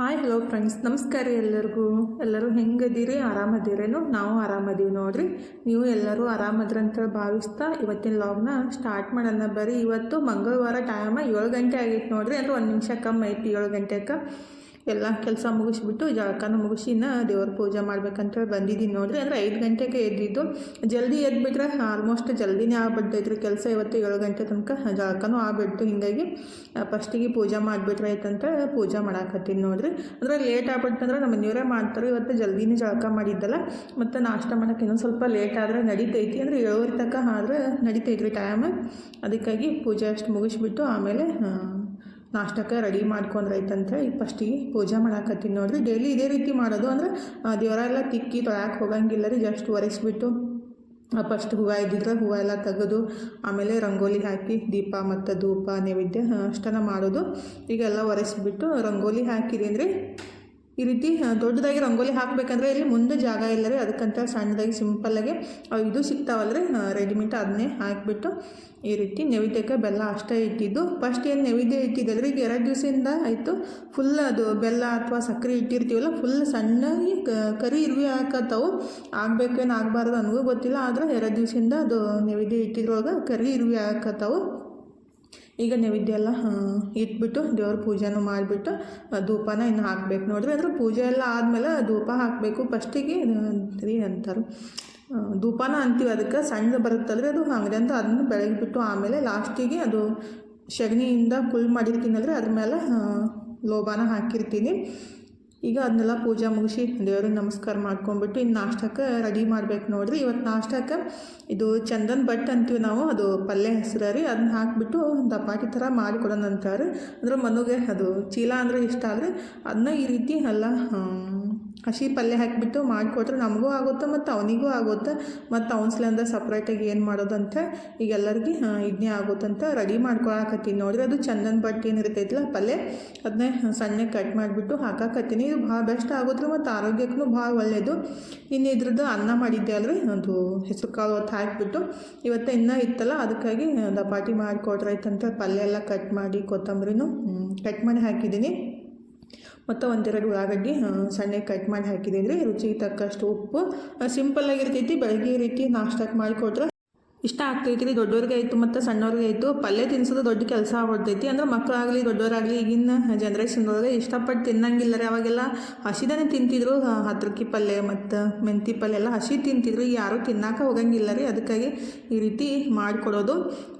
Hi hello friends ನಮಸ್ಕಾರ ಎಲ್ಲರಿಗೂ. ಎಲ್ಲರೂ ಹೆಂಗದೀರಿ? ಆರಾಮದಿರೇನು? ನಾವು ಆರಾಮದೀವಿ ನೋಡ್ರಿ. ನೀವು ಎಲ್ಲರೂ ಆರಾಮದ್ರಿ ಅಂತೇಳಿ ಭಾವಿಸ್ತಾ ಇವತ್ತಿನ ಲಾಗ್ನ ಸ್ಟಾರ್ಟ್ ಮಾಡೋಣ. ಬರೀ ಇವತ್ತು ಮಂಗಳವಾರ ಟೈಮ ಏಳು ಗಂಟೆ ಆಗಿತ್ತು ನೋಡ್ರಿ. ಅಂದ್ರೆ ಒಂದು ನಿಮಿಷ ಕಮ್ಮಿ ಐತಿ, ಏಳು ಗಂಟೆಗೆ ಎಲ್ಲ ಕೆಲಸ ಮುಗಿಸ್ಬಿಟ್ಟು ಜಳಕನ ಮುಗಿಸಿ ಇನ್ನು ದೇವ್ರ ಪೂಜೆ ಮಾಡ್ಬೇಕಂತೇಳಿ ಬಂದಿದ್ದೀನಿ ನೋಡಿರಿ. ಅಂದರೆ ಐದು ಗಂಟೆಗೆ ಎದ್ದಿದ್ದು. ಜಲ್ದಿ ಎದ್ಬಿಟ್ರೆ ಆಲ್ಮೋಸ್ಟ್ ಜಲ್ದಿನೇ ಆಗ್ಬಿಡ್ತೈತ್ರಿ ಕೆಲಸ. ಇವತ್ತು ಏಳು ಗಂಟೆ ತನಕ ಜಳಕನೂ ಆಗ್ಬಿಡ್ತು. ಹಿಂಗಾಗಿ ಫಸ್ಟಿಗೆ ಪೂಜೆ ಮಾಡಿಬಿಟ್ರೆ ಆಯ್ತಂತ ಪೂಜೆ ಮಾಡಾಕತ್ತೀನಿ ನೋಡಿರಿ. ಅಂದರೆ ಲೇಟ್ ಆಗ್ಬಿಡ್ತಂದ್ರೆ ನಮ್ಮ ಮನೆಯವರೇ ಮಾಡ್ತಾರೆ ಇವತ್ತು ಜಲ್ದಿನೇ ಜಳಕ ಮಾಡಿದ್ದಲ್ಲ. ಮತ್ತು ನಾಷ್ಟ ಮಾಡೋಕೆ ಇನ್ನೊಂದು ಸ್ವಲ್ಪ ಲೇಟ್ ಆದರೆ ನಡೀತೈತಿ. ಅಂದರೆ ಏಳುವರೆ ತನಕ ಆದ್ರೆ ನಡೀತೈತ್ರಿ ಟೈಮ್ ಅದಕ್ಕಾಗಿ ಪೂಜೆ ಅಷ್ಟು ಮುಗಿಸ್ಬಿಟ್ಟು ಆಮೇಲೆ ನಾಷ್ಟಕ್ಕೆ ರೆಡಿ ಮಾಡ್ಕೊಂಡ್ರೈತಂತೆ ಈಗ ಫಸ್ಟಿಗೆ ಪೂಜೆ ಮಾಡಾಕತ್ತೀನಿ ನೋಡಿರಿ. ಡೈಲಿ ಇದೇ ರೀತಿ ಮಾಡೋದು ಅಂದ್ರೆ ದೇವರೆಲ್ಲ ತಿಕ್ಕಿ ತೊಳ್ಯಾಕೆ ಹೋಗಂಗಿಲ್ಲ ರೀ ಜಸ್ಟ್ ಒರೆಸ್ಬಿಟ್ಟು. ಫಸ್ಟ್ ಹೂವು ಇದ್ದಿದ್ರೆ ಹೂವು ಎಲ್ಲ ತೆಗೆದು, ಆಮೇಲೆ ರಂಗೋಲಿ ಹಾಕಿ, ದೀಪ ಮತ್ತು ಧೂಪ, ನೈವೇದ್ಯ, ಅಷ್ಟನ್ನು ಮಾಡೋದು. ಈಗೆಲ್ಲ ಒರೆಸ್ಬಿಟ್ಟು ರಂಗೋಲಿ ಹಾಕಿದೀನಿ ರೀ ಈ ರೀತಿ ದೊಡ್ಡದಾಗಿ ರಂಗೋಲಿ ಹಾಕಬೇಕಂದ್ರೆ ಇಲ್ಲಿ ಮುಂದೆ ಜಾಗ ಇಲ್ಲ ರೀ ಅದಕ್ಕಂತ ಸಣ್ಣದಾಗಿ ಸಿಂಪಲ್ಲಾಗಿ ಅವು ಇದು ರೀ ರೆಡಿಮೇಡ್ ಅದನ್ನೇ ಹಾಕಿಬಿಟ್ಟು ಈ ರೀತಿ ನೈವೇದ್ಯಕ್ಕೆ ಬೆಲ್ಲ ಅಷ್ಟೇ ಇಟ್ಟಿದ್ದು. ಫಸ್ಟ್ ಏನು ನೈವೇದ್ಯ ರೀ ಈಗ ಎರಡು ದಿವಸದಿಂದ ಆಯಿತು. ಫುಲ್ ಅದು ಬೆಲ್ಲ ಅಥವಾ ಸಕ್ಕರೆ ಇಟ್ಟಿರ್ತೀವಲ್ಲ ಫುಲ್ ಸಣ್ಣಗೆ ಕರಿ ಇರುವೆ ಹಾಕತ್ತವು. ಆಗಬೇಕೇನು ಆಗಬಾರ್ದು ನನಗೂ ಗೊತ್ತಿಲ್ಲ. ಆದರೆ ಎರಡು ದಿವಸದಿಂದ ಅದು ನೈವೇದ್ಯ ಇಟ್ಟಿದ್ರೊಳಗೆ ಕರಿ ಇರುವೆ ಹಾಕತ್ತಾವು. ಈಗ ನೈವೇದ್ಯ ಎಲ್ಲ ಇಟ್ಬಿಟ್ಟು ದೇವ್ರ ಪೂಜೆನೂ ಮಾಡಿಬಿಟ್ಟು ಧೂಪನ ಇನ್ನು ಹಾಕ್ಬೇಕು. ನೋಡ್ರಿ ಅಂದ್ರೆ ಪೂಜೆ ಎಲ್ಲ ಆದಮೇಲೆ ಧೂಪ ಹಾಕಬೇಕು. ಫಸ್ಟಿಗೆ ರೀ ಅಂತಾರೆ. ಧೂಪನ ಅಂತೀವಿ ಅದಕ್ಕೆ, ಸಣ್ಣ ಬರುತ್ತಲ್ರಿ ಅದು ಅಂಗಡಿಯಿಂದ ಅದನ್ನು ಬೆಳಗ್ಗೆ ಬಿಟ್ಟು ಆಮೇಲೆ ಲಾಸ್ಟಿಗೆ ಅದು ಸಗಣಿಯಿಂದ ಕುಳ್ ಮಾಡಿರ್ತೀನಲ್ರಿ ಅದ್ರ ಮೇಲೆ ಲೋಬಾನ ಹಾಕಿರ್ತೀನಿ. ಈಗ ಅದನ್ನೆಲ್ಲ ಪೂಜೆ ಮುಗಿಸಿ ದೇವ್ರಿಗೆ ನಮಸ್ಕಾರ ಮಾಡ್ಕೊಂಡ್ಬಿಟ್ಟು ಇನ್ನು ನಾಷ್ಟಕ್ಕೆ ರೆಡಿ ಮಾಡ್ಬೇಕು ನೋಡ್ರಿ. ಇವತ್ತು ನಾಷ್ಟಕ್ಕೆ ಇದು ಚಂದನ್ ಬಟ್ ಅಂತೀವಿ ನಾವು, ಅದು ಪಲ್ಯ ಹೆಸರು ರೀ ಅದನ್ನ ಹಾಕಿಬಿಟ್ಟು ದಪಾಟಿ ಥರ ಮಾಡಿಕೊಡೋಣ ಅಂತಾರೆ ಅಂದ್ರೆ ಮನುಗೆ ಅದು ಚೀಲ ಅಂದರೆ ಇಷ್ಟ ಆದರೆ ಅದನ್ನ ಈ ರೀತಿ ಎಲ್ಲ ಹಸಿ ಪಲ್ಯ ಹಾಕಿಬಿಟ್ಟು ಮಾಡಿಕೊಟ್ರೆ ನಮಗೂ ಆಗುತ್ತೆ ಮತ್ತು ಅವನಿಗೂ ಆಗುತ್ತೆ. ಮತ್ತು ಅವನ್ಸ್ಲಿಂದ ಸಪ್ರೇಟಾಗಿ ಏನು ಮಾಡೋದಂತ ಈಗ ಎಲ್ಲರಿಗೆ ಇದನ್ನೇ ಆಗುತ್ತಂತ ರೆಡಿ ಮಾಡ್ಕೊಳಕತ್ತೀನಿ. ನೋಡಿರಿ ಅದು ಚಂದನ ಬಟ್ಟೆ ಏನು ಇರ್ತೈತಲ್ಲ ಪಲ್ಯ, ಅದನ್ನೇ ಸಣ್ಣ ಕಟ್ ಮಾಡಿಬಿಟ್ಟು ಹಾಕಾಕತ್ತೀನಿ. ಇದು ಭಾಳ ಬೆಸ್ಟ್ ಆಗುತ್ತೆ ಮತ್ತು ಆರೋಗ್ಯಕ್ಕೂ ಭಾಳ ಒಳ್ಳೆಯದು ಇನ್ನು ಇದ್ರದ್ದು ಅನ್ನ ಮಾಡಿದ್ದೆ ಅಲ್ರಿ, ಅದು ಹೆಸರು ಕಾಳು ಹೊತ್ತು ಹಾಕಿಬಿಟ್ಟು. ಇವತ್ತು ಇನ್ನೂ ಇತ್ತಲ್ಲ, ಅದಕ್ಕಾಗಿ ದಪಾಟಿ ಮಾಡಿಕೊಟ್ರಾಯ್ತಂತ ಪಲ್ಯ ಎಲ್ಲ ಕಟ್ ಮಾಡಿ ಕೊತ್ತಂಬರಿನೂ ಕಟ್ ಮಾಡಿ ಹಾಕಿದ್ದೀನಿ. ಮತ್ತು ಒಂದೆರಡು ಉಳ್ಳಾಗಡ್ಡಿ ಸಣ್ಣಗೆ ಕಟ್ ಮಾಡಿ ಹಾಕಿದ್ದೀನಿ ರೀ ರುಚಿಗೆ ತಕ್ಕಷ್ಟು ಉಪ್ಪು. ಸಿಂಪಲ್ಲಾಗಿರ್ತೈತಿ ಬೆಳಗ್ಗೆ ರೀತಿ ನಾಷ್ಟಕ್ಕೆ ಮಾಡಿಕೊಟ್ರೆ ಇಷ್ಟ ಆಗ್ತೈತಿ ರೀ ದೊಡ್ಡವ್ರಿಗೆ ಆಯಿತು ಮತ್ತು ಸಣ್ಣವ್ರಿಗೆ ಆಯಿತು. ಪಲ್ಯ ತಿನ್ಸೋದು ದೊಡ್ಡ ಕೆಲಸ ಆಗ್ಬಿಡ್ತೈತಿ. ಅಂದ್ರೆ ಮಕ್ಕಳಾಗಲಿ ದೊಡ್ಡವರಾಗಲಿ ಈಗಿನ ಜನ್ರೇಷನ್ದೊಳಗೆ ಇಷ್ಟಪಟ್ಟು ತಿನ್ನಂಗಿಲ್ಲ ರೀ. ಅವಾಗೆಲ್ಲ ಹಸಿದನೇ ತಿಂತಿದ್ರು ಹತ್ರಕ್ಕಿ ಪಲ್ಯ ಮತ್ತು ಮೆಂತಿ ಪಲ್ಯ ಎಲ್ಲ ಹಸಿ ತಿಂತಿದ್ರು. ಯಾರೂ ತಿನ್ನಕ್ಕೆ ಹೋಗಂಗಿಲ್ಲ ರೀ. ಅದಕ್ಕಾಗಿ ಈ ರೀತಿ ಮಾಡಿಕೊಡೋದು.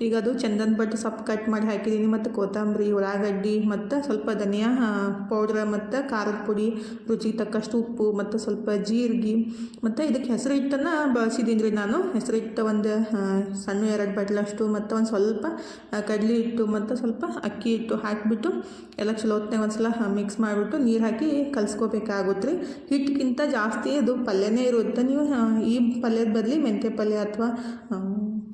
ಈಗ ಅದು ಚಂದನ್ ಬಟ್ ಸೊಪ್ಪು ಕಟ್ ಮಾಡಿ ಹಾಕಿದ್ದೀನಿ. ಮತ್ತು ಕೊತ್ತಂಬರಿ, ಉಳ್ಳಾಗಡ್ಡಿ, ಮತ್ತು ಸ್ವಲ್ಪ ಧನಿಯಾ ಪೌಡ್ರ್ ಮತ್ತು ಖಾರದ ಪುಡಿ, ರುಚಿಗೆ ತಕ್ಕಷ್ಟು ಉಪ್ಪು, ಮತ್ತು ಸ್ವಲ್ಪ ಜೀರಿಗೆ, ಮತ್ತು ಇದಕ್ಕೆ ಹೆಸರು ಹಿಟ್ಟನ್ನು ಬಳಸಿದ್ದೀನಿ ರೀ ನಾನು. ಹೆಸರು ಹಿಟ್ಟು ಒಂದು ಸಣ್ಣ ಎರಡು ಬಟ್ಲಷ್ಟು ಮತ್ತು ಒಂದು ಸ್ವಲ್ಪ ಕಡಲೆ ಹಿಟ್ಟು ಮತ್ತು ಸ್ವಲ್ಪ ಅಕ್ಕಿ ಹಿಟ್ಟು ಹಾಕಿಬಿಟ್ಟು ಎಲ್ಲ ಚಲೋ ಹೊತ್ನಾಗ ಒಂದು ಸಲ ಮಿಕ್ಸ್ ಮಾಡಿಬಿಟ್ಟು ನೀರು ಹಾಕಿ ಕಲಿಸ್ಕೋಬೇಕಾಗುತ್ತೆ ರೀ ಹಿಟ್ಟಿಗಿಂತ ಜಾಸ್ತಿ ಅದು ಪಲ್ಯನೇ ಇರುತ್ತೆ. ನೀವು ಈ ಪಲ್ಯದ ಬದಲಿ ಮೆಂತ್ಯ ಪಲ್ಯ ಅಥವಾ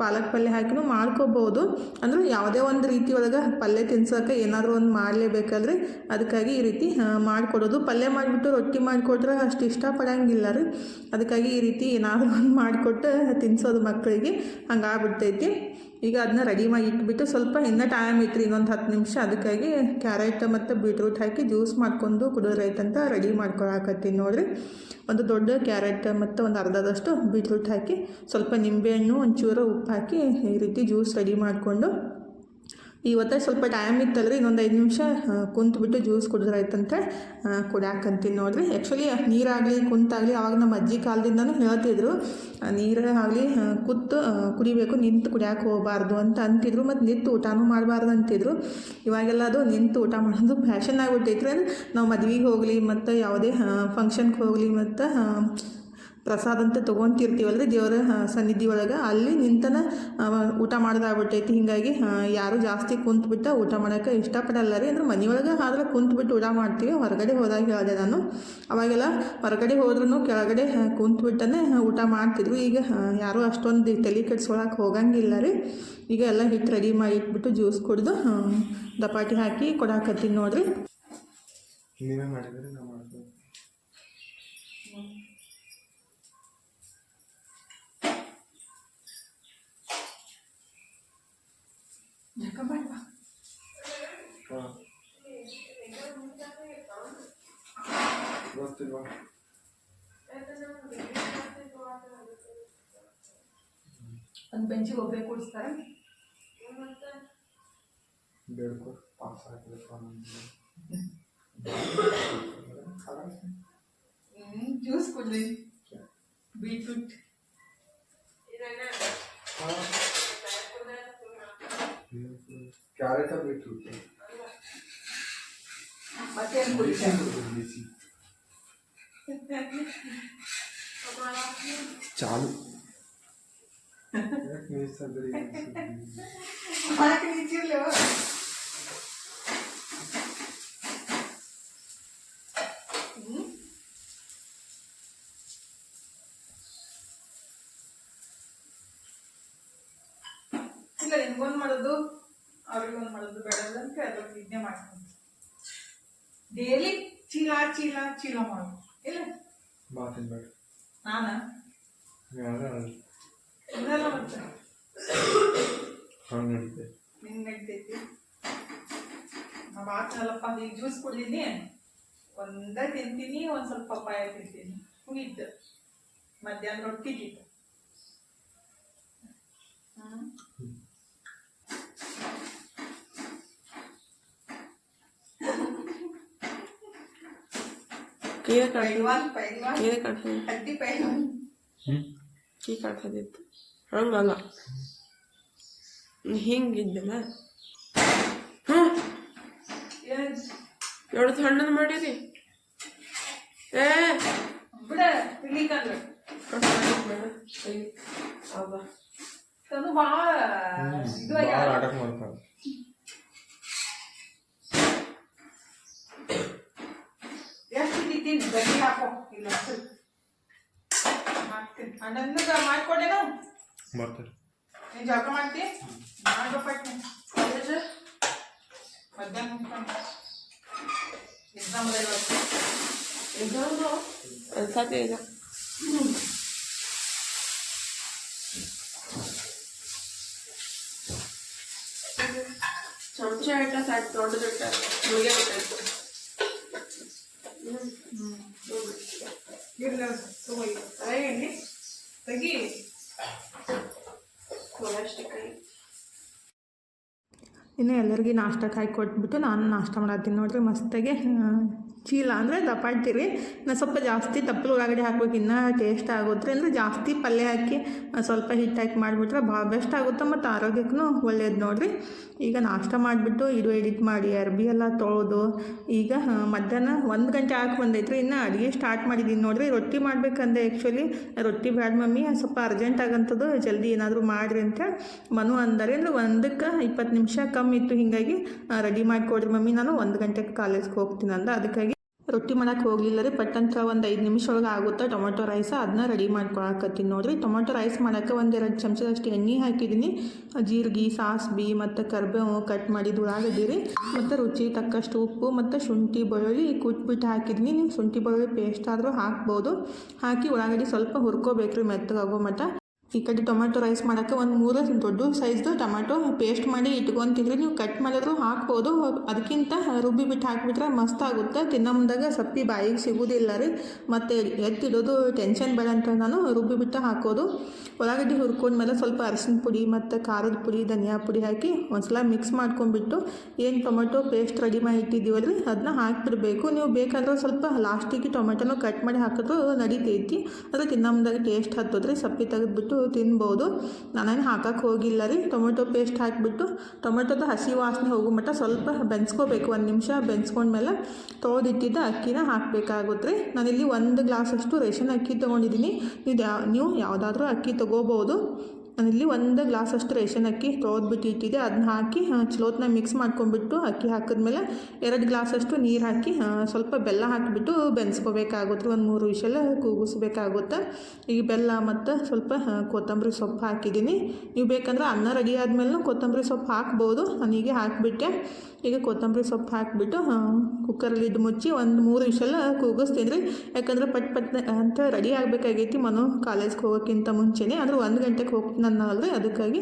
ಪಾಲಕ್ ಪಲ್ಯ ಹಾಕಿನೂ ಮಾಡ್ಕೋಬೋದು. ಅಂದ್ರೆ ಯಾವುದೇ ಒಂದು ರೀತಿ ಒಳಗೆ ಪಲ್ಯ ತಿನ್ಸೋಕೆ ಏನಾದರೂ ಒಂದು ಮಾಡಲೇಬೇಕಾದ್ರೆ ಅದಕ್ಕಾಗಿ ಈ ರೀತಿ ಮಾಡಿಕೊಡೋದು. ಪಲ್ಯ ಮಾಡಿಬಿಟ್ಟು ರೊಟ್ಟಿ ಮಾಡಿಕೊಟ್ರೆ ಅಷ್ಟು ಇಷ್ಟಪಡಂಗಿಲ್ಲ ರೀ. ಅದಕ್ಕಾಗಿ ಈ ರೀತಿ ಏನಾದರೂ ಒಂದು ಮಾಡಿಕೊಟ್ಟು ತಿನ್ಸೋದು ಮಕ್ಕಳಿಗೆ ಹಂಗಾಗ್ಬಿಡ್ತೈತಿ. ಈಗ ಅದನ್ನ ರೆಡಿ ಮಾಡಿ ಇಟ್ಬಿಟ್ಟು ಸ್ವಲ್ಪ ಇನ್ನೂ ಟೈಮ್ ಇತ್ತು ಇನ್ನೊಂದು ಹತ್ತು ನಿಮಿಷ. ಅದಕ್ಕಾಗಿ ಕ್ಯಾರೆಟ್ ಮತ್ತು ಬೀಟ್ರೂಟ್ ಹಾಕಿ ಜ್ಯೂಸ್ ಮಾಡ್ಕೊಂಡು ಕುಡಿದ್ರೈತಂತ ರೆಡಿ ಮಾಡ್ಕೊಳಕತ್ತೀನಿ ನೋಡಿರಿ. ಒಂದು ದೊಡ್ಡ ಕ್ಯಾರೆಟ್ ಮತ್ತು ಒಂದು ಅರ್ಧದಷ್ಟು ಬೀಟ್ರೂಟ್ ಹಾಕಿ ಸ್ವಲ್ಪ ನಿಂಬೆಹಣ್ಣು ಒಂಚೂರು ಉಪ್ಪು ಹಾಕಿ ಈ ರೀತಿ ಜ್ಯೂಸ್ ರೆಡಿ ಮಾಡಿಕೊಂಡು ಇವತ್ತೇ ಸ್ವಲ್ಪ ಟೈಮ್ ಇತ್ತಲ್ರಿ, ಇನ್ನೊಂದು ಐದು ನಿಮಿಷ ಕುಂತ್ಬಿಟ್ಟು ಜ್ಯೂಸ್ ಕುಡಿದ್ರಾಯ್ತಂತ. ಕುಡ್ಯಾಕಂತೀನಿ ನೋಡ್ರಿ. ಆ್ಯಕ್ಚುಲಿ ನೀರಾಗಲಿ, ಕುಂತಾಗಲಿ, ಅವಾಗ ನಮ್ಮ ಅಜ್ಜಿ ಕಾಲದಿಂದನೂ ಹೇಳ್ತಿದ್ರು. ನೀರಾಗಲಿ ಕೂತು ಕುಡಿಬೇಕು, ನಿಂತು ಕುಡಿಯಕ್ಕೆ ಹೋಗಬಾರ್ದು ಅಂತ ಅಂತಿದ್ರು, ಮತ್ತು ನಿಂತು ಊಟನೂ ಮಾಡಬಾರ್ದು ಅಂತಿದ್ರು. ಇವಾಗೆಲ್ಲ ಅದು ನಿಂತು ಊಟ ಮಾಡೋದು ಫ್ಯಾಷನ್ ಆಗಿಬಿಟ್ಟೈತ್ರಿ. ಅಂದ್ರೆ ನಾವು ಮದ್ವೆಗೆ ಹೋಗಲಿ, ಮತ್ತು ಯಾವುದೇ ಫಂಕ್ಷನ್ಗೆ ಹೋಗಲಿ, ಮತ್ತು ಪ್ರಸಾದ ಅಂತ ತೊಗೊತಿರ್ತೀವಲ್ಲ ದೇವರ ಸನ್ನಿಧಿ ಒಳಗೆ. ಅಲ್ಲಿ ನಿಂತನ ಊಟ ಮಾಡೋದಾಗ್ಬಿಟ್ಟೈತಿ. ಹೀಗಾಗಿ ಯಾರು ಜಾಸ್ತಿ ಕುಂತ್ಬಿಟ್ಟು ಊಟ ಮಾಡೋಕ್ಕೆ ಇಷ್ಟಪಡಲ್ಲ ರೀ. ಅಂದ್ರೆ ಮನೆಯೊಳಗೆ ಆದ್ರೆ ಕುಂತ್ಬಿಟ್ಟು ಊಟ ಮಾಡ್ತೀವಿ. ಹೊರಗಡೆ ಹೋದಾಗ ಹೇಳಿದೆ ನಾನು. ಅವಾಗೆಲ್ಲ ಹೊರಗಡೆ ಹೋದ್ರೂ ಕೆಳಗಡೆ ಕುಂತ್ಬಿಟ್ಟನೆ ಊಟ ಮಾಡ್ತಿದ್ರು ಈಗ ಯಾರೂ ಅಷ್ಟೊಂದು ತಲೆ ಕೆಡ್ಸ್ಕೊಳಕ್ಕೆ ಹೋಗಂಗಿಲ್ಲ ರೀ. ಈಗ ಎಲ್ಲ ಹಿಟ್ಟು ರೆಡಿ ಮಾಡಿ ಇಟ್ಬಿಟ್ಟು ಜ್ಯೂಸ್ ಕುಡಿದು ದಪಾಟಿ ಹಾಕಿ ಕೊಡಾಕತ್ತೀನಿ ನೋಡ್ರಿ. ನೀವೇ ಮಾಡಿದ್ರೆ ನಾವು ಮಾಡ್ತೀವಿ ಹಾಂ ಮಾಡ್ತಿಲ್ವಾ ಒಂದು ಬೆಂಚಿಗೆ ಒಬ್ಬರೇ ಕೂಡಿಸ್ತಾರೆ? ಬೇಡ್ಕೊ ಪಾಸ್ ಹಾಕ್ಬೇಕು ಜ್ಯೂಸ್ ಕುಡ್ರಿ. ಬೀಟ್ರೂಟ್. ಕ್ಯಾರೆಟ್ ಬೀಟ್ರೂಟ್ ಮತ್ತೇನು ಬಿಸಿ ಕುಡಿತಾರೆ ಬಿಸಿ ಚಾಲು ಯಾಕೆ ನಿಲ್ಸದ್ರಿ ಮಾಡಕ್ಕೆ ನಿಂತಿರ್ಲೇವ ಇಲ್ಲ ನಿಮ್ಗೊಂದು ಮಾಡೋದು ಅವ್ರಿಗೆ ಒಂದು ಮಾಡೋದು ಬೇಡ ಅಂತ ಅದ್ರಲ್ಲಿ ಇದನ್ನೇ ಮಾಡ್ಕೊಂಡು ಡೈಲಿ ಚೀಲ ಚೀಲ ಮಾಡೋದು. ಇಲ್ಲ ಮಾತಿನ ಬೇಡ ನಾನ? ಇನ್ನೆಲ್ಲ ಮತ್ತೆ ಹಂಗೆ ನಡೀತೆ ನಿಂಗೆ ನಡ್ತೈತಿ? ನಾವು ಆತನಲ್ಲಪ್ಪ ಈಗ ಜ್ಯೂಸ್ ಕುಡ್ದೀನಿ ಒಂದೇ ತಿಂತೀನಿ ಒಂದು ಸ್ವಲ್ಪ ಪಪ್ಪಾಯ ತಿಂತೀನಿ. ಮುಗೀತು. ಮಧ್ಯಾಹ್ನ ರೊಟ್ಟಿ ತಿಂತು ಹ್ಮ್. ಕಿವೆ ಕಾಡ್ಸೋದು ಪೈಲ್ವಾನ್ ಪೈಲ್ವಾನ್. ಕಿವೆ ಕಾಡ್ಸೋದು ಈ ಪೈಲ್ವಾನ್. ಕೀ ಕಾಡ್ಸೋದಿತ್ತು ಹಂಗಲ್ಲ. ಹಿಂಗಿದ್ದಲ್ಲ. ಎರಡು ಸಣ್ಣದು ಮಾಡಿರಿ ಏ. ಬಿಡ ಬಾ ಅದು ಭಾಳ ಇದು ಭಾಳ ಆಗ್ಯಾದ. ಆಟ ಮಾಡ್ತಾರೆ ಎಷ್ಟು ತಿಂತೀನಿ ಬನ್ನಿ ಹಾಕೋ. ಇಲ್ಲ ಹಸಿರು. ಮಾಡ್ತೀನಿ. ಅಣ್ಣನ್ಗ ಮಾಡ್ಕೊಡೇನು ಬರ್ತಾರೆ ನೀನ್ ಜಳಕ ಮಾಡ್ತಿ? ಮಾಡೋ ಪಟ್ನೆ. ಕಾಲೇಜ್ ಮಧ್ಯಾಹ್ನ ಎಕ್ಸಾಮ್ ಇವತ್ತು ಇದೊಂದು ಅನ್ಸತ್ತೆ ಈಗ ಚಮಚ ಇಟ್ಟ ಸಾಕು ದೊಡ್ಡದು ಇಟ್ಟ ಮುಗಿಯ ಬಿಟ್ಟಾಯ್ತು ಇರ್ಲಿ ತಗೋ ಇನ್ನು ಎಲ್ಲರಿಗೂ ನಾಷ್ಟಕ್ಕೆ ಹಾಕಿ ಕೊಟ್ಬಿಟ್ಟು ನಾನು ನಾಷ್ಟ ಮಾಡತ್ತೀನಿ ನೋಡ್ರಿ ಮಸ್ತಾಗೆ. ಚೀಲ ಅಂದರೆ ದಪಾಡ್ತೀರಿ ನಾನು ಸ್ವಲ್ಪ ಜಾಸ್ತಿ ತಪ್ಪಲು ಒಳಗಡೆ ಹಾಕ್ಬೇಕು. ಇನ್ನೂ ಟೇಸ್ಟ್ ಆಗುತ್ತೆ ಅಂದರೆ ಜಾಸ್ತಿ ಪಲ್ಯ ಹಾಕಿ ಸ್ವಲ್ಪ ಹಿಟ್ಟು ಹಾಕಿ ಮಾಡಿಬಿಟ್ರೆ ಭಾಳ ಬೆಸ್ಟ್ ಆಗುತ್ತೆ ಮತ್ತು ಆರೋಗ್ಯಕ್ಕೂ ಒಳ್ಳೇದು ನೋಡಿರಿ. ಈಗ ನಾಷ್ಟ ಮಾಡಿಬಿಟ್ಟು ಇದು ಎಡಿಟ್ ಮಾಡಿ, ಅರ್ಬಿ ಎಲ್ಲ ತೊಳೆದು, ಈಗ ಮಧ್ಯಾಹ್ನ ಒಂದು ಗಂಟೆ ಹಾಕಿ ಬಂದೈತ್ರಿ. ಇನ್ನು ಅಡುಗೆ ಸ್ಟಾರ್ಟ್ ಮಾಡಿದ್ದೀನಿ ನೋಡಿರಿ. ರೊಟ್ಟಿ ಮಾಡಬೇಕಂದ್ರೆ ಆ್ಯಕ್ಚುಲಿ ರೊಟ್ಟಿ ಬ್ಯಾಡ ಮಮ್ಮಿ ಸ್ವಲ್ಪ ಅರ್ಜೆಂಟ್ ಆಗಂಥದ್ದು ಜಲ್ದಿ ಏನಾದರೂ ಮಾಡಿರಿ ಅಂತ ಮನು ಅಂದರೆ ಅಂದರೆ ಒಂದಕ್ಕೆ ಇಪ್ಪತ್ತು ನಿಮಿಷ ಕಮ್ಮಿ ಇತ್ತು ಹೀಗಾಗಿ ರೆಡಿ ಮಾಡಿಕೊಡ್ರಿ ಮಮ್ಮಿ. ನಾನು ಒಂದು ಗಂಟೆಗೆ ಕಾಲೇಜ್ಗೆ ಹೋಗ್ತೀನಿ ಅಂದ ಅದಕ್ಕಾಗಿ ರೊಟ್ಟಿ ಮಾಡಕ್ಕೆ ಹೋಗಲಿಲ್ಲ ರೀ ಪಟ್ಟಂತ ಒಂದು ಐದು ನಿಮಿಷ ಒಳಗೆ ಆಗುತ್ತೆ ಟೊಮೊಟೊ ರೈಸ್ ಅದನ್ನ ರೆಡಿ ಮಾಡ್ಕೊಳಕತ್ತೀನಿ ನೋಡಿರಿ. ಟೊಮೊಟೊ ರೈಸ್ ಮಾಡೋಕ್ಕೆ ಒಂದೆರಡು ಚಮಚದಷ್ಟು ಎಣ್ಣೆ ಹಾಕಿದ್ದೀನಿ. ಜೀರಿಗೆ ಸಾಸ್ಬಿ ಮತ್ತು ಕರ್ಬೇವು ಕಟ್ ಮಾಡಿದ ಉಳ್ಳಾಗಡ್ಡಿ ರೀ ಮತ್ತು ರುಚಿ ತಕ್ಕಷ್ಟು ಉಪ್ಪು ಮತ್ತು ಶುಂಠಿ ಬೆಳ್ಳುಳ್ಳಿ ಕುಟ್ಬಿಟ್ಟು ಹಾಕಿದ್ದೀನಿ. ನೀವು ಶುಂಠಿ ಬೆಳ್ಳುಳ್ಳಿ ಪೇಸ್ಟ್ ಆದರೂ ಹಾಕ್ಬೋದು. ಹಾಕಿ ಉಳ್ಳಾಗಡ್ಡಿ ಸ್ವಲ್ಪ ಹುರ್ಕೋಬೇಕು ರೀ ಮೆತ್ತಗಾಗೋ ಮಟ್ಟ ಈ ಕಡೆ ಟೊಮೆಟೊ ರೈಸ್ ಮಾಡೋಕ್ಕೆ ಒಂದು ಮೂರು ದೊಡ್ಡ ಸೈಜ್ದು ಟೊಮೆಟೊ ಪೇಸ್ಟ್ ಮಾಡಿ ಇಟ್ಕೊತಿದ್ರಿ ನೀವು ಕಟ್ ಮಾಡಿದ್ರು ಹಾಕ್ಬೋದು. ಅದಕ್ಕಿಂತ ರುಬ್ಬಿ ಬಿಟ್ಟು ಹಾಕಿಬಿಟ್ರೆ ಮಸ್ತ್ ಆಗುತ್ತೆ ತಿನ್ನೋ ಮುಂದಾಗ ಸಪ್ಪಿ ಬಾಯಿಗೆ ಸಿಗೋದಿಲ್ಲ ರೀ. ಮತ್ತು ಎತ್ತಿಡೋದು ಟೆನ್ಷನ್ ಬೇಡ ಅಂತ ನಾನು ರುಬ್ಬಿ ಬಿಟ್ಟು ಹಾಕೋದು. ಉಳ್ಳಾಗಡ್ಡಿ ಹುರ್ಕೊಂಡ್ಮೇಲೆ ಸ್ವಲ್ಪ ಅರಿಶಿನ ಪುಡಿ ಮತ್ತು ಖಾರದ ಪುಡಿ, ಧನಿಯಾ ಪುಡಿ ಹಾಕಿ ಒಂದ್ಸಲ ಮಿಕ್ಸ್ ಮಾಡ್ಕೊಂಡ್ಬಿಟ್ಟು ಏನು ಟೊಮೆಟೊ ಪೇಸ್ಟ್ ರೆಡಿ ಮಾಡಿ ರೀ ಅದನ್ನ ಹಾಕಿಬಿಡಬೇಕು. ನೀವು ಬೇಕಾದ್ರೆ ಸ್ವಲ್ಪ ಲಾಸ್ಟಿಗೆ ಟೊಮೆಟೊನೂ ಕಟ್ ಮಾಡಿ ಹಾಕಿದ್ರು ನಡೀತೈತಿ. ಅದು ತಿನ್ನೋ ಟೇಸ್ಟ್ ಹತ್ತದ್ರಿ. ಸಪ್ಪಿ ತೆಗೆದ್ಬಿಟ್ಟು ತಿನ್ಬೋದು. ನಾನೇನು ಹಾಕಕ್ಕೆ ಹೋಗಿಲ್ಲ ರೀ. ಟೊಮೆಟೊ ಪೇಸ್ಟ್ ಹಾಕಿಬಿಟ್ಟು ಟೊಮೆಟೊದ ಹಸಿ ವಾಸನೆ ಹೋಗೋ ಮಟ್ಟ ಸ್ವಲ್ಪ ಬೆನ್ಸ್ಕೋಬೇಕು, ಒಂದು ನಿಮಿಷ ಬೆನ್ಸ್ಕೊಂಡ್ಮೇಲೆ ತೊಳೆದಿಟ್ಟಿದ್ದ ಅಕ್ಕಿನ ಹಾಕಬೇಕಾಗುತ್ತೆ ರೀ. ನಾನಿಲ್ಲಿ ಒಂದು ಗ್ಲಾಸಷ್ಟು ರೇಷನ್ ಅಕ್ಕಿ ತೊಗೊಂಡಿದ್ದೀನಿ. ನೀವು ಯಾವ ನೀವು ಯಾವುದಾದ್ರೂ ಅಕ್ಕಿ ತೊಗೋಬೋದು. ನಾನಿಲ್ಲಿ ಒಂದು ಗ್ಲಾಸಷ್ಟು ರೇಷನ್ ಅಕ್ಕಿ ತೊಳೆದ್ಬಿಟ್ಟು ಇಟ್ಟಿದೆ ಅದನ್ನ ಹಾಕಿ ಚಲೋತ್ನ ಮಿಕ್ಸ್ ಮಾಡ್ಕೊಂಡ್ಬಿಟ್ಟು ಅಕ್ಕಿ ಹಾಕಿದ್ಮೇಲೆ ಎರಡು ಗ್ಲಾಸಷ್ಟು ನೀರು ಹಾಕಿ ಸ್ವಲ್ಪ ಬೆಲ್ಲ ಹಾಕಿಬಿಟ್ಟು ಬೆನ್ಸ್ಕೋಬೇಕಾಗುತ್ತೆ. ಒಂದು ಮೂರು ವಿಷಲ ಕೂಗಿಸ್ಬೇಕಾಗುತ್ತೆ. ಈಗ ಬೆಲ್ಲ ಮತ್ತು ಸ್ವಲ್ಪ ಕೊತ್ತಂಬರಿ ಸೊಪ್ಪು ಹಾಕಿದ್ದೀನಿ. ನೀವು ಬೇಕಂದ್ರೆ ಅನ್ನ ರೆಡಿ ಆದಮೇಲೂ ಕೊತ್ತಂಬರಿ ಸೊಪ್ಪು ಹಾಕ್ಬೋದು. ನಾನೀಗ ಹಾಕಿಬಿಟ್ಟೆ. ಈಗ ಕೊತ್ತಂಬರಿ ಸೊಪ್ಪು ಹಾಕಿಬಿಟ್ಟು ಕುಕ್ಕರಲ್ಲಿ ಇದು ಮುಚ್ಚಿ ಒಂದು ಮೂರು ವಿಷಲ ಕೂಗಿಸ್ತೀನಿ ರೀ ಯಾಕಂದ್ರೆ ಪಟ್ ಪಟ್ ಅಂತ ರೆಡಿ ಆಗಬೇಕಾಗೈತಿ ಮನು ಕಾಲೇಜ್ಗೆ ಹೋಗೋಕ್ಕಿಂತ ಮುಂಚೆನೇ. ಅಂದ್ರೆ ಒಂದು ಗಂಟೆಗೆ ಹೋಗ್ತೀನಿ ನನ್ನ ಅಲ್ರಿ ಅದಕ್ಕಾಗಿ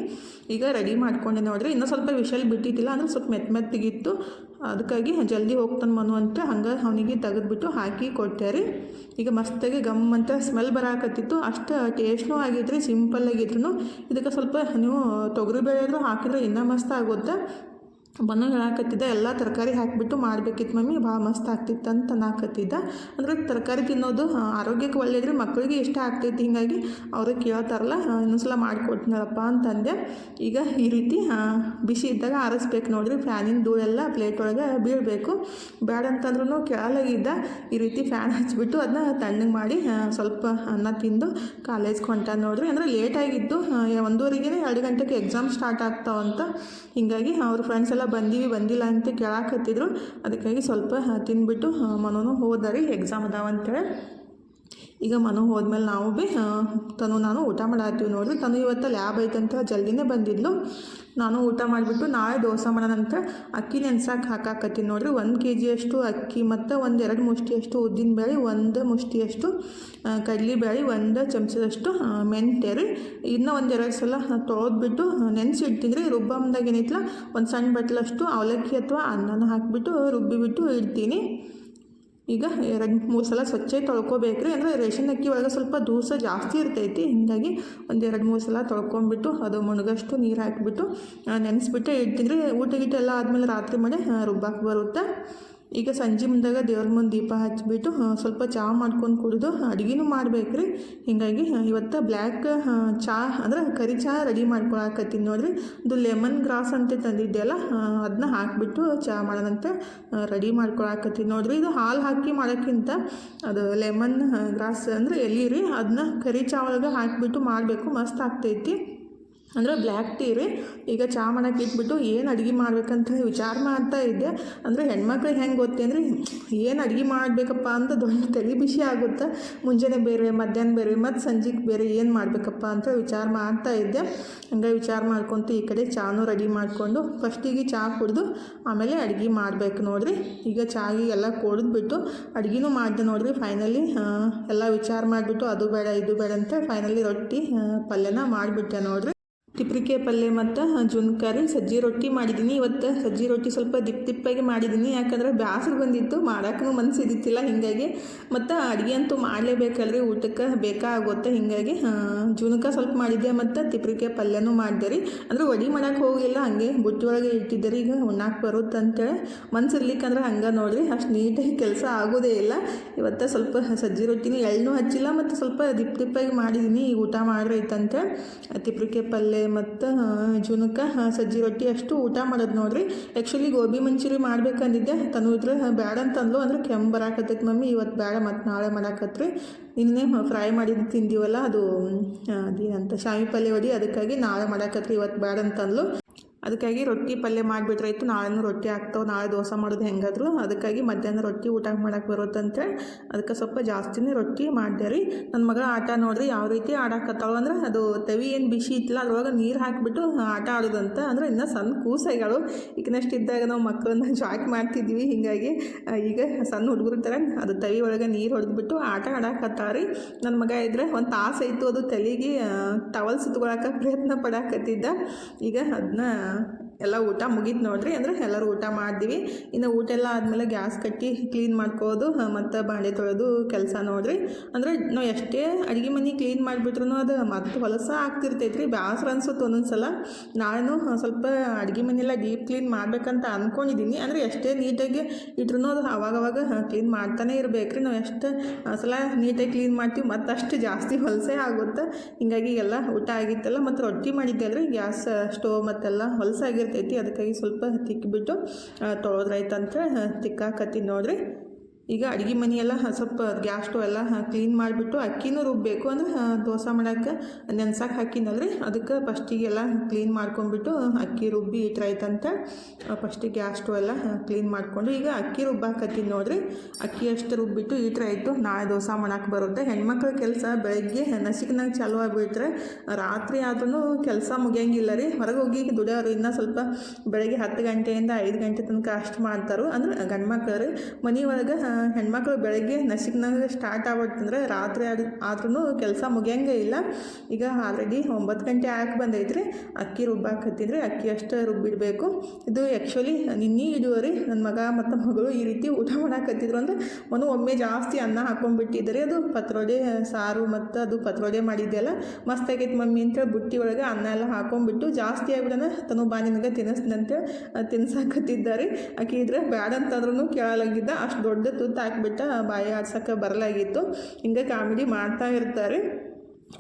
ಈಗ ರೆಡಿ ಮಾಡ್ಕೊಂಡೆ ನೋಡ್ರಿ. ಇನ್ನೂ ಸ್ವಲ್ಪ ವಿಷಲ್ ಬಿಟ್ಟಿದ್ದಿಲ್ಲ ಅಂದ್ರೆ ಸ್ವಲ್ಪ ಮೆತ್ತ ಮೆತ್ತಗಿತ್ತು. ಅದಕ್ಕಾಗಿ ಜಲ್ದಿ ಹೋಗ್ತಾನೆ ಮನು ಅಂತ ಹಂಗೆ ಅವನಿಗೆ ತೆಗೆದ್ಬಿಟ್ಟು ಹಾಕಿ ಕೊಟ್ಟೆ ರೀ. ಈಗ ಮಸ್ತಾಗಿ ಗಮ್ ಅಂತ ಸ್ಮೆಲ್ ಬರಾಕತ್ತಿತ್ತು. ಅಷ್ಟು ಟೇಸ್ಟ್ನೂ ಆಗಿದ್ರಿ ಸಿಂಪಲ್ ಆಗಿದ್ರು ಇದಕ್ಕೆ ಸ್ವಲ್ಪ ನೀವು ತೊಗರಿಬೇಳೆ ಆದರೂ ಹಾಕಿದ್ರೆ ಇನ್ನೂ ಮಸ್ತ್ ಆಗುತ್ತೆ? ಬನ್ನು ಹೇಳಾಕತ್ತಿದ್ದ ಎಲ್ಲ ತರಕಾರಿ ಹಾಕಿಬಿಟ್ಟು ಮಾಡಬೇಕಿತ್ತು ಮಮ್ಮಿ. ಭಾಳ ಮಸ್ತ್ ಆಗ್ತಿತ್ತು ಅಂತ ಅನ್ನಕತ್ತಿದ್ದ. ಅಂದರೆ ತರಕಾರಿ ತಿನ್ನೋದು ಆರೋಗ್ಯಕ್ಕೆ ಒಳ್ಳೆಯದ್ರಿ ಮಕ್ಕಳಿಗೆ ಇಷ್ಟ ಆಗ್ತೈತಿ. ಹಿಂಗಾಗಿ ಅವ್ರಿಗೆ ಕೇಳ್ತಾರಲ್ಲ ಇನ್ನೊಂದು ಇನ್ನೊಂದ್ಸಲ ಮಾಡಿಕೊಡ್ತೀನಲ್ಲಪ್ಪ ಅಂತಂದೆ. ಈಗ ಈ ರೀತಿ ಬಿಸಿ ಇದ್ದಾಗ ಆರಿಸ್ಬೇಕು ನೋಡ್ರಿ. ಫ್ಯಾನಿನ ಧೂಳೆಲ್ಲ ಪ್ಲೇಟ್ ಒಳಗೆ ಬೀಳಬೇಕು. ಬೇಡ ಅಂತಂದ್ರೂ ಕೆಳಲಾಗಿದ್ದ ಈ ರೀತಿ ಫ್ಯಾನ್ ಹಚ್ಬಿಟ್ಟು ಅದನ್ನ ತಣ್ಣಗೆ ಮಾಡಿ ಸ್ವಲ್ಪ ಅನ್ನ ತಿಂದು ಕಾಲೇಜ್ಗೆ ಹೊಂಟ ನೋಡ್ರಿ. ಅಂದರೆ ಲೇಟಾಗಿದ್ದು ಒಂದೂವರೆಗೆ ಎರಡು ಗಂಟೆಗೆ ಎಕ್ಸಾಮ್ ಸ್ಟಾರ್ಟ್ ಆಗ್ತಾವಂತ. ಹೀಗಾಗಿ ಅವ್ರ ಫ್ರೆಂಡ್ಸ್ ಎಲ್ಲ ಬಂದೀವಿ, ಬಂದಿಲ್ಲ ಅಂತ ಕೇಳಾಕತ್ತಿದ್ರು ಅದಕ್ಕಾಗಿ ಸ್ವಲ್ಪ ತಿಂದುಬಿಟ್ಟು ಮನೋನು ಹೋದಾರಿ ಎಕ್ಸಾಮ್ ಅದಾವ ಅಂತೇಳಿ. ಈಗ ಮನು ಹೋದ್ಮೇಲೆ ನಾವು ಭೀ ತನು, ನಾನು ಊಟ ಮಾಡತ್ತೀವಿ ನೋಡಿರಿ. ತನು ಇವತ್ತು ಲ್ಯಾಬ್ ಐತಂತ ಜಲ್ದಿನೇ ಬಂದಿದ್ಲು. ನಾನು ಊಟ ಮಾಡಿಬಿಟ್ಟು ನಾಳೆ ದೋಸೆ ಮಾಡೋಣಂತ ಅಕ್ಕಿ ನೆನ್ಸಾಕ ಹಾಕಾಕತ್ತೀನಿ ನೋಡ್ರಿ. ಒಂದು ಕೆ ಜಿಯಷ್ಟು ಅಕ್ಕಿ ಮತ್ತು ಒಂದು ಎರಡು ಮುಷ್ಟಿಯಷ್ಟು ಉದ್ದಿನ ಬೇಳೆ, ಒಂದು ಮುಷ್ಟಿಯಷ್ಟು ಕಡ್ಲಿ ಬೇಳೆ, ಒಂದು ಚಮಚದಷ್ಟು ಮೆಂತ್ಯ ರೀ. ಇನ್ನೂ ಒಂದು ಎರಡು ಸಲ ತೊಳೆದ್ಬಿಟ್ಟು ನೆನೆಸಿಡ್ತೀನಿ ರೀ ರುಬ್ಬಮ್ದಾಗ ಏನೈತಲ್ಲ ಒಂದು ಸಣ್ಣ ಬಟ್ಲಷ್ಟು ಅವಲಕ್ಕಿ ಅಥವಾ ಅನ್ನನ ಹಾಕಿಬಿಟ್ಟು ರುಬ್ಬಿಬಿಟ್ಟು ಇಡ್ತೀನಿ. ಈಗ ಎರಡು ಮೂರು ಸಲ ಸ್ವಚ್ಛ ತೊಳ್ಕೊಬೇಕ್ರಿ. ಅಂದರೆ ರೇಷನ್ ಅಕ್ಕಿ ಒಳಗೆ ಸ್ವಲ್ಪ ದೂಸ ಜಾಸ್ತಿ ಇರ್ತೈತಿ. ಹೀಗಾಗಿ ಒಂದು ಎರಡು ಮೂರು ಸಲ ತೊಳ್ಕೊಂಬಿಟ್ಟು ಅದು ಮುಣಗಷ್ಟು ನೀರು ಹಾಕಿಬಿಟ್ಟು ನೆನೆಸ್ಬಿಟ್ಟು ಇಡ್ತಿದ್ರೆ. ಊಟ ಗೀಟ ಎಲ್ಲ ಆದಮೇಲೆ ರಾತ್ರಿ ಮಾಡಿ ರುಬ್ಬಾಕೆ ಬರುತ್ತೆ. ಈಗ ಸಂಜೆ ಮುಂದಾಗ ದೇವ್ರ ಮುಂದೆ ದೀಪ ಹಚ್ಚಿಬಿಟ್ಟು ಸ್ವಲ್ಪ ಚಹಾ ಮಾಡ್ಕೊಂಡು ಕುಡಿದು ಅಡುಗೆನೂ ಮಾಡ್ಬೇಕ್ರಿ. ಹೀಗಾಗಿ ಆ, ಇವತ್ತು ಬ್ಲ್ಯಾಕ್ ಚಹಾ ಅಂದ್ರೆ ಕರಿ ಚಹಾ ರೆಡಿ ಮಾಡ್ಕೊಳಕತ್ತೀನಿ ನೋಡ್ರಿ. ಇದು ಲೆಮನ್ ಗ್ರಾಸ್ ಅಂತ ತಂದಿದ್ದೆಲ್ಲ ಅದನ್ನ ಹಾಕಿಬಿಟ್ಟು ಚಹಾ ಮಾಡೋದಂತೆ ರೆಡಿ ಮಾಡ್ಕೊಳಕತ್ತೀನಿ ನೋಡ್ರಿ. ಇದು ಹಾಲು ಹಾಕಿ ಮಾಡೋಕ್ಕಿಂತ ಅದು ಲೆಮನ್ ಗ್ರಾಸ್ ಅಂದರೆ ಎಲ್ಲಿ ರೀ ಅದನ್ನ ಕರಿ ಚಹಾ ಒಳಗೆ ಹಾಕಿಬಿಟ್ಟು ಮಾಡಬೇಕು ಮಸ್ತ್ ಆಗ್ತೈತಿ. ಅಂದರೆ ಬ್ಲ್ಯಾಕ್ ಟೀ ರೀ. ಈಗ ಚಹಾ ಮಾಡೋಕೆ ಇಟ್ಬಿಟ್ಟು ಏನು ಅಡುಗೆ ಮಾಡ್ಬೇಕಂತ ವಿಚಾರ ಮಾಡ್ತಾ ಇದ್ದೆ. ಅಂದರೆ ಹೆಣ್ಮಕ್ಳಿಗೆ ಹೆಂಗೆ ಗೊತ್ತೇನ್ರಿ ಏನು ಅಡುಗೆ ಮಾಡಬೇಕಪ್ಪ ಅಂತ ದೊಡ್ಡ ತಲೆ ಬಿಸಿ ಆಗುತ್ತೆ. ಮುಂಜಾನೆ ಬೇರೆ, ಮಧ್ಯಾಹ್ನ ಬೇರೆ, ಮತ್ತು ಸಂಜೆಗೆ ಬೇರೆ ಏನು ಮಾಡಬೇಕಪ್ಪ ಅಂತ ವಿಚಾರ ಮಾಡ್ತಾ ಇದ್ದೆ. ಹಂಗೆ ವಿಚಾರ ಮಾಡ್ಕೊತ ಈ ಕಡೆ ಚಾನೂ ರೆಡಿ ಮಾಡಿಕೊಂಡು ಫಸ್ಟಿಗೆ ಚಹಾ ಕುಡಿದು ಆಮೇಲೆ ಅಡುಗೆ ಮಾಡಬೇಕು ನೋಡ್ರಿ. ಈಗ ಚಾಗಿ ಎಲ್ಲ ಕುಡಿದ್ಬಿಟ್ಟು ಅಡುಗೆನೂ ಮಾಡಿದೆ ನೋಡ್ರಿ. ಫೈನಲಿ ಎಲ್ಲ ವಿಚಾರ ಮಾಡಿಬಿಟ್ಟು ಅದು ಬೇಡ, ಇದು ಬೇಡ ಅಂತ ಫೈನಲಿ ರೊಟ್ಟಿ ಪಲ್ಯನ ಮಾಡಿಬಿಟ್ಟೆ ನೋಡ್ರಿ. ತಿಪ್ರಿಕೆ ಪಲ್ಯ ಮತ್ತು ಜುನ್ಕಾರಿ, ಸಜ್ಜಿ ರೊಟ್ಟಿ ಮಾಡಿದ್ದೀನಿ ಇವತ್ತು ಸಜ್ಜಿ ರೊಟ್ಟಿ ಸ್ವಲ್ಪ ದಿಪ್ ದಿಪ್ಪಾಗಿ ಮಾಡಿದ್ದೀನಿ ಯಾಕಂದ್ರೆ ಬ್ಯಾಸರು ಬಂದಿತ್ತು ಮಾಡೋಕ್ಕೂ ಮನಸ್ಸು ಇದ್ದಿತ್ತಿಲ್ಲ ಹೀಗಾಗಿ. ಮತ್ತು ಅಡುಗೆ ಅಂತೂ ಮಾಡಲೇಬೇಕಲ್ರಿ, ಊಟಕ್ಕೆ ಬೇಕಾಗುತ್ತೆ ಹೀಗಾಗಿ. ಜುನಕ ಸ್ವಲ್ಪ ಮಾಡಿದ್ದೆ, ಮತ್ತು ತಿಪ್ರಿಕೆ ಪಲ್ಯನೂ ಮಾಡಿದೆ ರೀ. ಅಂದ್ರೆ ಒಡಿ ಮಾಡಕ್ಕೆ ಹೋಗಿಲ್ಲ, ಹಂಗೆ ಬುಟ್ಟಿ ಒಳಗೆ ಇಟ್ಟಿದ್ದೆ ಈಗ ಉಣ್ಣಾಕೆ ಬರುತ್ತೆ ಅಂತೇಳಿ ಮನಸ್ಸು ಇರ್ಲಿಕ್ಕಂದ್ರೆ ಹಂಗೆ ನೋಡ್ರಿ, ಅಷ್ಟು ನೀಟಾಗಿ ಕೆಲಸ ಆಗೋದೇ ಇಲ್ಲ. ಇವತ್ತು ಸ್ವಲ್ಪ ಸಜ್ಜಿ ರೊಟ್ಟಿನ ಎಳ್ಳು ಹಚ್ಚಿಲ್ಲ, ಮತ್ತು ಸ್ವಲ್ಪ ದಿಪ್ ದಿಪ್ಪಾಗಿ ಮಾಡಿದ್ದೀನಿ ಈಗ ಊಟ ಮಾಡ್ರೈತಂತೆ ತಿಪ್ರಿಕೆ ಪಲ್ಯ ಮತ್ತು ಜುನಕ ಸಜ್ಜಿ ರೊಟ್ಟಿ ಅಷ್ಟು ಊಟ ಮಾಡೋದು ನೋಡ್ರಿ. ಆ್ಯಕ್ಚುಲಿ ಗೋಬಿ ಮಂಚೂರಿ ಮಾಡ್ಬೇಕಂದಿದ್ದೆ. ತನ್ನ ಇದ್ರೆ ಅಂತ ಅಂತಂದ್ಲು. ಅಂದ್ರೆ ಕೆಮ್ಮು ಬರಾಕತ್ತೈತೆ ಮಮ್ಮಿ. ಇವತ್ತು ಬೇಡ ಮತ್ತು ನಾಳೆ ಮಾಡಾಕತ್ರಿ. ನಿನ್ನೆ ಫ್ರೈ ಮಾಡಿದ್ದು ತಿಂದೀವಲ್ಲ, ಅದು ಅದೇನಂತ ಶಾವಿ ಪಲ್ಯ ಹೊಡಿ ಅದಕ್ಕಾಗಿ ನಾಳೆ ಮಾಡಾಕತ್ರಿ. ಇವತ್ತು ಬೇಡ ಅಂತಂದ್ಲು. ಅದಕ್ಕಾಗಿ ರೊಟ್ಟಿ ಪಲ್ಯ ಮಾಡಿಬಿಟ್ರಾಯ್ತು ನಾಳೆನೂ ರೊಟ್ಟಿ ಆಗ್ತಾವೆ, ನಾಳೆ ದೋಸೆ ಮಾಡೋದು ಹೆಂಗಾದ್ರು. ಅದಕ್ಕಾಗಿ ಮಧ್ಯಾಹ್ನ ರೊಟ್ಟಿ ಊಟ ಮಾಡಕ್ಕೆ ಬರುತ್ತಂತೆ. ಅದಕ್ಕೆ ಸ್ವಲ್ಪ ಜಾಸ್ತಿನೇ ರೊಟ್ಟಿ ಮಾಡಿದೆ ರೀ. ನನ್ನ ಮಗ ಆಟ ನೋಡ್ರಿ ಯಾವ ರೀತಿ ಆಡಾಕತ್ತಾಳು ಅಂದ್ರೆ ಅದು ತವಿ ಏನು ಬಿಸಿ ಇತ್ತಲ್ಲ, ಅದ್ರೊಳಗೆ ನೀರು ಹಾಕಿಬಿಟ್ಟು ಆಟ ಆಡೋದಂತ. ಅಂದ್ರೆ ಇನ್ನೂ ಸಣ್ಣ ಕೂಸೈಗಳು. ಈಗಿನಷ್ಟು ಇದ್ದಾಗ ನಾವು ಮಕ್ಕಳನ್ನ ಜಾಕ್ ಮಾಡ್ತಿದ್ವಿ, ಹೀಗಾಗಿ ಈಗ ಸಣ್ಣ ಹುಡುಗರು ಥರ ಅದು ತವಿ ಒಳಗೆ ನೀರು ಹೊಡೆದ್ಬಿಟ್ಟು ಆಟ ಆಡಾಕತ್ತಾರಿ ನನ್ನ ಮಗ ಇದ್ರೆ ಒಂದು ತಾಸು ಆಯಿತು ಅದು ತಲೆಗೆ ಟವಲ್ ಸುತ್ಕೊಳಕ್ಕೆ ಪ್ರಯತ್ನ ಪಡಾಕತ್ತಿದ್ದ. ಈಗ ಅದನ್ನ yeah. ಎಲ್ಲ ಊಟ ಮುಗೀತು ನೋಡ್ರಿ ಅಂದ್ರೆ ಎಲ್ಲರೂ ಊಟ ಮಾಡಿದ್ವಿ ಇನ್ನು ಊಟ ಎಲ್ಲ ಆದಮೇಲೆ ಗ್ಯಾಸ್ ಕಟ್ಟಿ ಕ್ಲೀನ್ ಮಾಡ್ಕೋದು ಮತ್ತು ಬಾಂಡೆ ತೊಳೆದು ಕೆಲಸ ನೋಡ್ರಿ. ಅಂದ್ರೆ ನಾವು ಎಷ್ಟೇ ಅಡುಗೆ ಮನೆ ಕ್ಲೀನ್ ಮಾಡಿಬಿಟ್ರು ಅದು ಮತ್ತೆ ಹೊಲಸ ಆಗ್ತಿರ್ತೈತೆ ರೀ ಬ್ಯಾಸ್ರ ಅನ್ಸುತ್ತೆ ಒಂದೊಂದು ಸಲ ನಾನು ಸ್ವಲ್ಪ ಅಡುಗೆ ಮನೆಯೆಲ್ಲ ಡೀಪ್ ಕ್ಲೀನ್ ಮಾಡ್ಬೇಕಂತ ಅಂದ್ಕೊಂಡಿದ್ದೀನಿ ಅಂದರೆ ಎಷ್ಟೇ ನೀಟಾಗಿ ಇಟ್ರೂ ಅದು ಅವಾಗವಾಗ ಕ್ಲೀನ್ ಮಾಡ್ತಾನೆ ರೀ ನಾವು ಎಷ್ಟು ಸಲ ನೀಟಾಗಿ ಕ್ಲೀನ್ ಮಾಡ್ತೀವಿ ಮತ್ತಷ್ಟು ಜಾಸ್ತಿ ಹೊಲಸೆ ಆಗುತ್ತೆ. ಹಿಂಗಾಗಿ ಎಲ್ಲ ಊಟ ಆಗಿತ್ತಲ್ಲ, ಮತ್ತು ರೊಟ್ಟಿ ಮಾಡಿದ್ದೆ ಅಲ್ರಿ. ಗ್ಯಾಸ್, ಸ್ಟೋವ್ ಮತ್ತೆಲ್ಲ ಹೊಲಸಾಗಿರ್ತೈತಿ ಅದಕ್ಕಾಗಿ ಸ್ವಲ್ಪ ತಿಕ್ಕಿಬಿಟ್ಟು ತೊಳೆದ್ರಾಯ್ತಂತ ತಿಕ್ಕಾಕತ್ತೀನಿ ನೋಡ್ರಿ. ಈಗ ಅಡುಗೆ ಮನೆಯೆಲ್ಲ ಸ್ವಲ್ಪ ಗ್ಯಾಸ್ ಸ್ಟವ್ ಎಲ್ಲ ಕ್ಲೀನ್ ಮಾಡಿಬಿಟ್ಟು ಅಕ್ಕಿನೂ ರುಬ್ಬಬೇಕು ಅಂದ್ರೆ ದೋಸೆ ಮಾಡೋಕ್ಕೆ ನೆನ್ಸಕ್ಕೆ ಹಾಕಿನಲ್ರಿ. ಅದಕ್ಕೆ ಫಸ್ಟಿಗೆಲ್ಲ ಕ್ಲೀನ್ ಮಾಡ್ಕೊಂಡ್ಬಿಟ್ಟು ಅಕ್ಕಿ ರುಬ್ಬಿ ಇಟ್ರಾಯ್ತಂತ ಫಸ್ಟಿಗೆ ಗ್ಯಾಸ್ ಸ್ಟವ್ ಎಲ್ಲ ಕ್ಲೀನ್ ಮಾಡಿಕೊಂಡು ಈಗ ಅಕ್ಕಿ ರುಬ್ಬಾಕತ್ತೀನಿ ನೋಡ್ರಿ. ಅಕ್ಕಿ ಅಷ್ಟು ರುಬ್ಬಿಟ್ಟು ಇಟ್ರಾಯ್ತು ನಾಳೆ ದೋಸೆ ಮಾಡಕ್ಕೆ ಬರುತ್ತೆ. ಹೆಣ್ಮಕ್ಳ ಕೆಲಸ ಬೆಳಗ್ಗೆ ನಸಿಕ್ನಾಗ ಚಾಲು ಆಗಿಬಿಟ್ರೆ ರಾತ್ರಿ ಆದ್ರೂ ಕೆಲಸ ಮುಗಿಯಂಗಿಲ್ಲ ರೀ ಹೊರಗೆ ಹೋಗಿ ದುಡಿಯೋರು ಇನ್ನೂ ಸ್ವಲ್ಪ ಬೆಳಗ್ಗೆ ಹತ್ತು ಗಂಟೆಯಿಂದ ಐದು ಗಂಟೆ ತನಕ ಅಷ್ಟು ಮಾಡ್ತಾರೋ. ಅಂದ್ರೆ ಗಂಡ್ಮಕ್ಳು ರೀ ಮನೆ ಒಳಗೆ ಹೆಣ್ಮಕ್ಳು ಬೆಳಗ್ಗೆ ನಸಿಕ್ನಾಗ ಸ್ಟಾರ್ಟ್ ಆಗ್ಬಿಡ್ತಂದ್ರೆ ರಾತ್ರಿ ಆದ ಆದ್ರೂ ಕೆಲಸ ಮುಗಿಯಂಗೆ ಇಲ್ಲ. ಈಗ ಆಲ್ರೆಡಿ ಒಂಬತ್ತು ಗಂಟೆ ಆಗಿ ಬಂದೈತ್ರಿ. ಅಕ್ಕಿ ರುಬ್ಬಾಕತ್ತಿದ್ರಿ ಅಕ್ಕಿ ಅಷ್ಟು ರುಬ್ಬಿಡಬೇಕು. ಇದು ಆ್ಯಕ್ಚುಲಿ ನಿನ್ನೆ ಇಡುವರಿ ನನ್ನ ಮಗ ಮತ್ತು ಮಗಳು ಈ ರೀತಿ ಊಟ ಮಾಡಾಕತ್ತಿದ್ರು ಅಂದ್ರೆ ಒಂದು ಒಮ್ಮೆ ಜಾಸ್ತಿ ಅನ್ನ ಹಾಕೊಂಡ್ಬಿಟ್ಟಿದ್ದಾರೆ ಅದು ಪತ್ರೊಡೆ ಸಾರು ಮತ್ತು ಅದು ಪತ್ರೊಡೆ ಮಾಡಿದ್ದೆಲ್ಲ ಮಸ್ತ್ ಆಗೈತೆ ಮಮ್ಮಿ ಅಂತೇಳಿ ಬುಟ್ಟಿ ಒಳಗೆ ಅನ್ನ ಎಲ್ಲ ಹಾಕೊಂಡ್ಬಿಟ್ಟು ಜಾಸ್ತಿ ಆಗ್ಬಿಡೋಣ ತನು ಬಾ ನಿನಗೆ ತಿನ್ನಿಸ್ದಂತೆ ತಿನ್ಸಾಕತ್ತಿದ್ದಾರೆ. ಆಕೆ ಇದ್ರೆ ಬ್ಯಾಡ ಅಂತಂದ್ರೂ ಕೇಳಲಾಗಿದ್ದ. ಅಷ್ಟು ದೊಡ್ಡ ತುತ್ತು ಹಾಕ್ಬಿಟ್ಟ ಬಾಯಿ ಆಡ್ಸೋಕೆ ಬರಲಾಗಿತ್ತು. ಹಿಂಗೆ ಕಾಮಿಡಿ ಮಾಡ್ತಾ ಇರ್ತಾರೆ.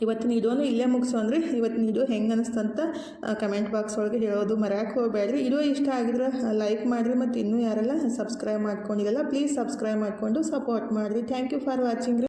ಇವತ್ತಿನ ಇದೂ ಇಲ್ಲೇ ಮುಗಿಸು ಅಂದರೆ ಇವತ್ತಿನ ಇದು ಹೆಂಗೆ ಅನಿಸ್ತಂತ ಕಮೆಂಟ್ ಬಾಕ್ಸ್ ಒಳಗೆ ಹೇಳೋದು ಮರ್ಯಾಕೆ ಹೋಗಬೇಡ್ರಿ. ಇದು ಇಷ್ಟ ಆಗಿದ್ರೆ ಲೈಕ್ ಮಾಡಿರಿ ಮತ್ತು ಇನ್ನೂ ಯಾರೆಲ್ಲ ಸಬ್ಸ್ಕ್ರೈಬ್ ಮಾಡ್ಕೊಂಡಿರಲ್ಲ ಪ್ಲೀಸ್ ಸಬ್ಸ್ಕ್ರೈಬ್ ಮಾಡಿಕೊಂಡು ಸಪೋರ್ಟ್ ಮಾಡಿರಿ. ಥ್ಯಾಂಕ್ ಯು ಫಾರ್ ವಾಚಿಂಗ್ ರೀ